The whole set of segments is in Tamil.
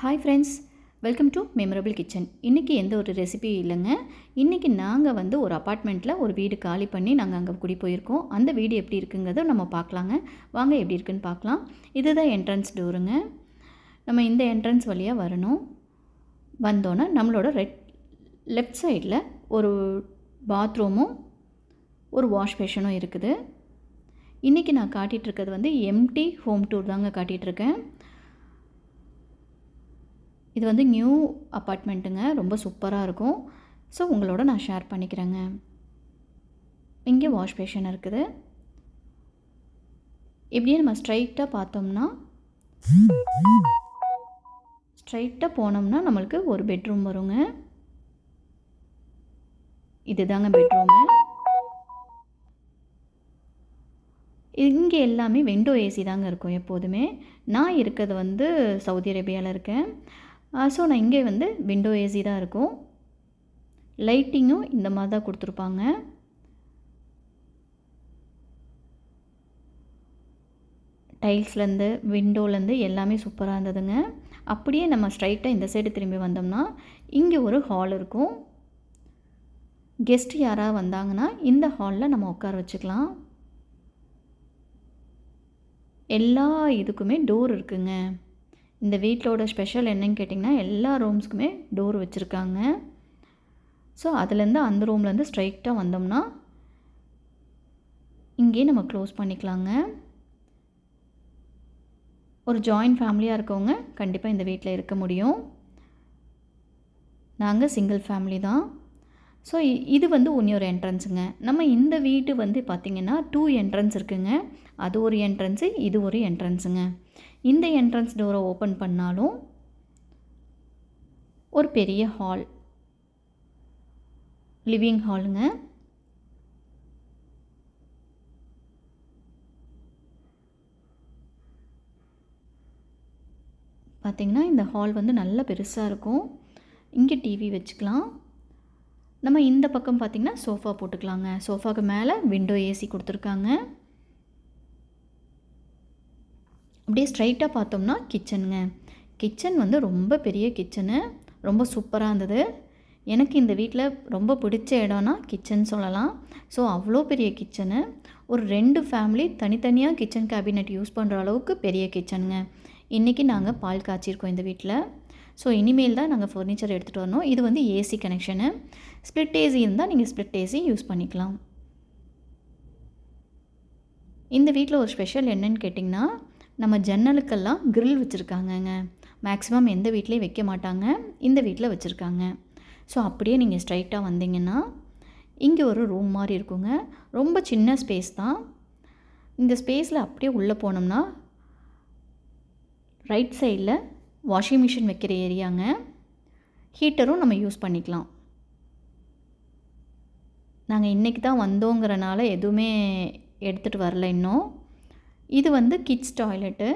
Hi friends welcome to memorable kitchen இன்றைக்கி எந்த ஒரு ரெசிபியும் இல்லைங்க. இன்றைக்கி நாங்கள் வந்து ஒரு அப்பார்ட்மெண்ட்டில் ஒரு வீடு காலி பண்ணி நாங்கள் அங்கே குடி போயிருக்கோம். அந்த வீடு எப்படி இருக்குங்கிறத நம்ம பார்க்கலாங்க. வாங்க எப்படி இருக்குன்னு பார்க்கலாம். இதுதான் என்ட்ரன்ஸ் டோருங்க நம்ம இந்த என்ட்ரன்ஸ் வழியாக வரணும். வந்தோன்னே நம்மளோட ரெட் லெஃப்ட் சைடில் ஒரு பாத்ரூமும் ஒரு வாஷ் பேஷனும் இருக்குது. இன்றைக்கி நான் காட்டிகிட்ருக்கிறது வந்து எம்டி ஹோம் டூர் தாங்க காட்டிகிட்ருக்கேன் இது வந்து நியூ அப்பார்ட்மெண்ட்டுங்க ரொம்ப சூப்பராக இருக்கும். ஸோ உங்களோட நான் ஷேர் பண்ணிக்கிறேங்க. இங்கே வாஷ் பேஷன் இருக்குது. இப்படியே நம்ம ஸ்ட்ரைட்டாக பார்த்தோம்னா ஸ்ட்ரைட்டாக போனோம்னா நம்மளுக்கு ஒரு பெட்ரூம் வருங்க. இதுதாங்க பெட்ரூமு இங்கே எல்லாமே விண்டோ ஏசி தாங்க இருக்கும் எப்போதுமே. நான் இருக்கிறது வந்து சவுதி அரேபியாவில் இருக்கேன். ஸோ நான் இங்கே வந்து விண்டோ ஏசி தான் இருக்கும். லைட்டிங்கும் இந்த மாதிரி தான் கொடுத்துருப்பாங்க. டைல்ஸ்லேருந்து விண்டோலேருந்து எல்லாமே சூப்பராக இருந்ததுங்க. அப்படியே நம்ம ஸ்ட்ரைட்டாக இந்த சைடு திரும்பி வந்தோம்னா இங்கே ஒரு ஹால் இருக்கும். கெஸ்ட் யாராவது வந்தாங்கன்னா இந்த ஹாலில் நம்ம உட்கார வச்சுக்கலாம். எல்லா இதுக்குமே டோர் இருக்குங்க. இந்த வீட்டிலோட ஸ்பெஷல் என்னன்னு கேட்டிங்கன்னா எல்லா ரூம்ஸ்க்குமே டோர் வச்சுருக்காங்க. ஸோ அதுலேருந்து அந்த ரூம்லேருந்து ஸ்ட்ரைட்டாக வந்தோம்னா இங்கேயே நம்ம க்ளோஸ் பண்ணிக்கலாங்க. ஒரு ஜாயிண்ட் ஃபேமிலியாக இருக்கவங்க கண்டிப்பாக இந்த வீட்டில் இருக்க முடியும். நாங்கள் சிங்கிள் ஃபேமிலி தான். ஸோ இது வந்து இன்னொரு என்ட்ரன்ஸுங்க நம்ம இந்த வீட்டு வந்து பார்த்திங்கன்னா டூ என்ட்ரன்ஸ் இருக்குங்க. அது ஒரு என்ட்ரன்ஸு இது ஒரு என்ட்ரன்ஸுங்க இந்த என்ட்ரன்ஸ் டோரை ஓப்பன் பண்ணாலும் ஒரு பெரிய ஹால் லிவிங் ஹாலுங்க பார்த்திங்கன்னா இந்த ஹால் வந்து நல்ல பெருசாக இருக்கும். இங்கே டிவி வச்சுக்கலாம். நம்ம இந்த பக்கம் பார்த்திங்கன்னா சோஃபா போட்டுக்கலாங்க. சோஃபாவுக்கு மேலே விண்டோ ஏசி கொடுத்துருக்காங்க. அப்படியே ஸ்ட்ரைட்டாக பார்த்தோம்னா கிச்சனுங்க கிச்சன் வந்து ரொம்ப பெரிய கிச்சனு ரொம்ப சூப்பராக இருந்தது. எனக்கு இந்த வீட்டில் ரொம்ப பிடிச்ச இடம்னா கிச்சன் சொல்லலாம். ஸோ அவ்வளோ பெரிய கிச்சனு ஒரு ரெண்டு ஃபேமிலி தனித்தனியாக கிச்சன் கேபினெட் யூஸ் பண்ணுற அளவுக்கு பெரிய கிச்சனுங்க இன்றைக்கி நாங்கள் பால் காய்ச்சிருக்கோம் இந்த வீட்டில் ஸோ இனிமேல் தான் நாங்கள் ஃபர்னிச்சர் எடுத்துகிட்டு வரணும். இது வந்து ஏசி கனெக்ஷனு ஸ்ப்ளிட் ஏசி இருந்தால் நீங்கள் ஸ்ப்ளிட் ஏசி யூஸ் பண்ணிக்கலாம். இந்த வீட்டில் ஒரு ஸ்பெஷல் என்னன்னு கேட்டிங்கன்னா நம்ம ஜன்னலுக்கெல்லாம் கிரில் வச்சுருக்காங்கங்க. மேக்ஸிமம் எந்த வீட்லேயும் வைக்க மாட்டாங்க. இந்த வீட்டில் வச்சுருக்காங்க. ஸோ அப்படியே நீங்கள் ஸ்ட்ரைட்டாக வந்தீங்கன்னா இங்கே ஒரு ரூம் மாதிரி இருக்குங்க. ரொம்ப சின்ன ஸ்பேஸ் தான். இந்த ஸ்பேஸில் அப்படியே உள்ளே போனோம்னா ரைட் சைடில் வாஷிங் மிஷின் வைக்கிற ஏரியாங்க ஹீட்டரும் நம்ம யூஸ் பண்ணிக்கலாம். நாங்கள் இன்றைக்கி தான் வந்தோங்கிறனால எதுவுமே எடுத்துகிட்டு வரல இன்னும். இது வந்து கிட்ஸ் டாய்லெட்டு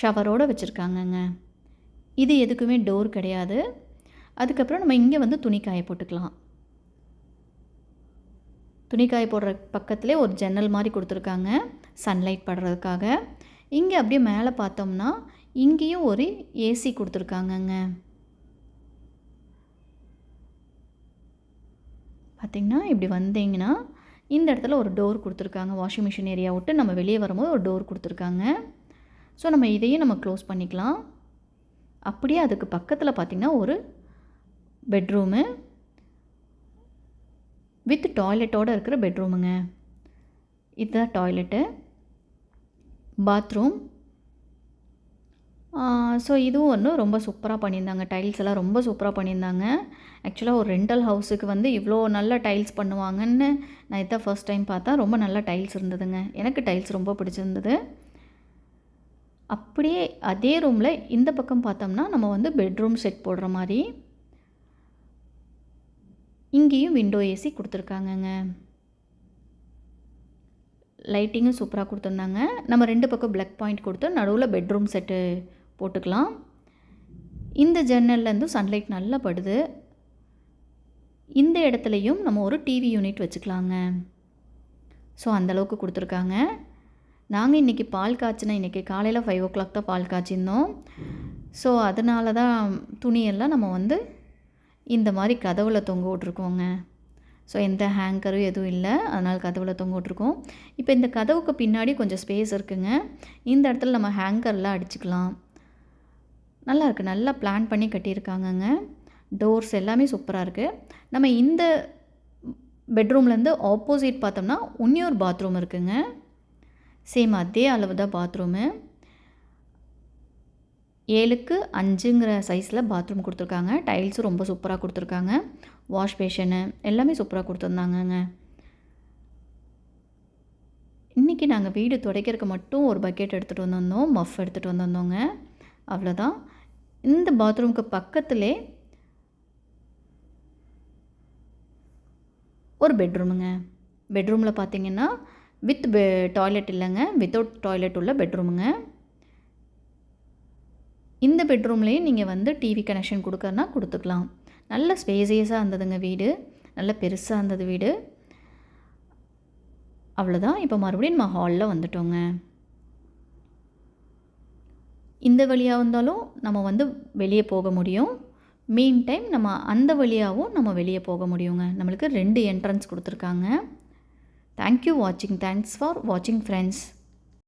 ஷவரோடு வச்சுருக்காங்கங்க. இது எதுக்குமே டோர் கிடையாது. அதுக்கப்புறம் நம்ம இங்கே வந்து துணி காய போட்டுக்கலாம். துணி காய போடுற பக்கத்துலேயே ஒரு ஜன்னல் மாதிரி கொடுத்துருக்காங்க. சன்லைட் படுறதுக்காக. இங்கே அப்படியே மேலே பார்த்தோம்னா இங்கேயும் ஒரு ஏசி கொடுத்துருக்காங்கங்க. பார்த்திங்கன்னா இப்படி வந்தீங்கன்னா இந்த இடத்துல ஒரு டோர் கொடுத்துருக்காங்க. வாஷிங் மிஷின் ஏரியா விட்டு நம்ம வெளியே வரும்போது ஒரு டோர் கொடுத்துருக்காங்க. ஸோ நம்ம இதையும் நம்ம க்ளோஸ் பண்ணிக்கலாம். அப்படியே அதுக்கு பக்கத்தில் பார்த்திங்கன்னா ஒரு பெட்ரூமு வித் டாய்லெட்டோடு இருக்கிற பெட்ரூமுங்க இதுதான் டாய்லெட்டு பாத்ரூம் ஸோ இதுவும் ஒன்று ரொம்ப சூப்பராக பண்ணியிருந்தாங்க. டைல்ஸ் எல்லாம் ரொம்ப சூப்பராக பண்ணியிருந்தாங்க. ஆக்சுவலாக ஒரு ரெண்டல் ஹவுஸுக்கு வந்து இவ்வளோ நல்ல டைல்ஸ் பண்ணுவாங்கன்னு நான் இதான் ஃபர்ஸ்ட் டைம் பார்த்தா ரொம்ப நல்ல டைல்ஸ் இருந்ததுங்க. எனக்கு டைல்ஸ் ரொம்ப பிடிச்சிருந்தது. அப்படியே அதே ரூமில் இந்த பக்கம் பார்த்தோம்னா நம்ம வந்து பெட்ரூம் செட் போடுற மாதிரி இங்கேயும் விண்டோ ஏசி கொடுத்துருக்காங்கங்க. லைட்டிங்கும் சூப்பராக கொடுத்துருந்தாங்க. நம்ம ரெண்டு பக்கம் பிளக் பாயிண்ட் கொடுத்து நடுவில் பெட்ரூம் செட்டு போட்டுக்கலாம். இந்த ஜன்னல்லேருந்து சன்லைட் நல்லா படுது. இந்த இடத்துலையும் நம்ம ஒரு டிவி யூனிட் வச்சுக்கலாங்க. ஸோ அந்தளவுக்கு கொடுத்துருக்காங்க. நாங்கள் இன்றைக்கி பால் காய்ச்சினா இன்றைக்கி காலையில் ஃபைவ் ஓ கிளாக் தான் பால் காய்ச்சிருந்தோம். ஸோ அதனால தான் துணியெல்லாம் நம்ம வந்து இந்த மாதிரி கதவில் தொங்க விட்ருக்கோங்க ஸோ எந்த ஹேங்கரும் எதுவும் இல்லை. அதனால் கதவில் தொங்க விட்ருக்கோம் இப்போ இந்த கதவுக்கு பின்னாடி கொஞ்சம் ஸ்பேஸ் இருக்குங்க. இந்த இடத்துல நம்ம ஹேங்கர்லாம் அடிச்சுக்கலாம். நல்லா இருக்குது நல்லா பிளான் பண்ணி கட்டியிருக்காங்கங்க. டோர்ஸ் எல்லாமே சூப்பராக இருக்குது நம்ம இந்த பெட்ரூம்லேருந்து ஆப்போசிட் பார்த்தோம்னா இன்னொரு பாத்ரூம் இருக்குங்க. சேம் அதே அளவு தான் பாத்ரூமு ஏழுக்கு அஞ்சுங்கிற சைஸில் பாத்ரூம் கொடுத்துருக்காங்க. டைல்ஸும் ரொம்ப சூப்பராக கொடுத்துருக்காங்க. வாஷ் பேஷனு எல்லாமே சூப்பராக கொடுத்துருந்தாங்கங்க. இன்றைக்கி நாங்கள் வீடு துடைக்கிறதுக்கு மட்டும் ஒரு பக்கெட் எடுத்துகிட்டு வந்திருந்தோம். மஃப் எடுத்துகிட்டு வந்திருந்தோங்க. அவ்வளோதான் இந்த பாத்ரூமுக்கு பக்கத்துலே ஒரு பெட்ரூமுங்க. பெட்ரூமில் பார்த்தீங்கன்னா வித் பெ டாய்லெட் இல்லைங்க. வித்தவுட் டாய்லெட் உள்ள பெட்ரூமுங்க. இந்த பெட்ரூம்லேயும் நீங்கள் வந்து டிவி கனெக்ஷன் கொடுக்கறனா கொடுத்துக்கலாம். நல்ல ஸ்பேசியஸாக இருந்ததுங்க வீடு. நல்ல பெருசாக இருந்தது வீடு. அவ்வளோதான் இப்போ மறுபடியும் நம்ம ஹாலில் வந்துட்டோங்க. இந்த வழியாக வந்தாலும் நம்ம வந்து வெளியே போக முடியும். மீன் டைம் நம்ம அந்த வழியாகவும் நம்ம வெளியே போக முடியுங்க. நம்மளுக்கு ரெண்டு என்ட்ரன்ஸ் கொடுத்துருக்காங்க. தேங்க்யூ வாட்சிங் தேங்க்ஸ் ஃபார் வாட்சிங் ஃப்ரெண்ட்ஸ்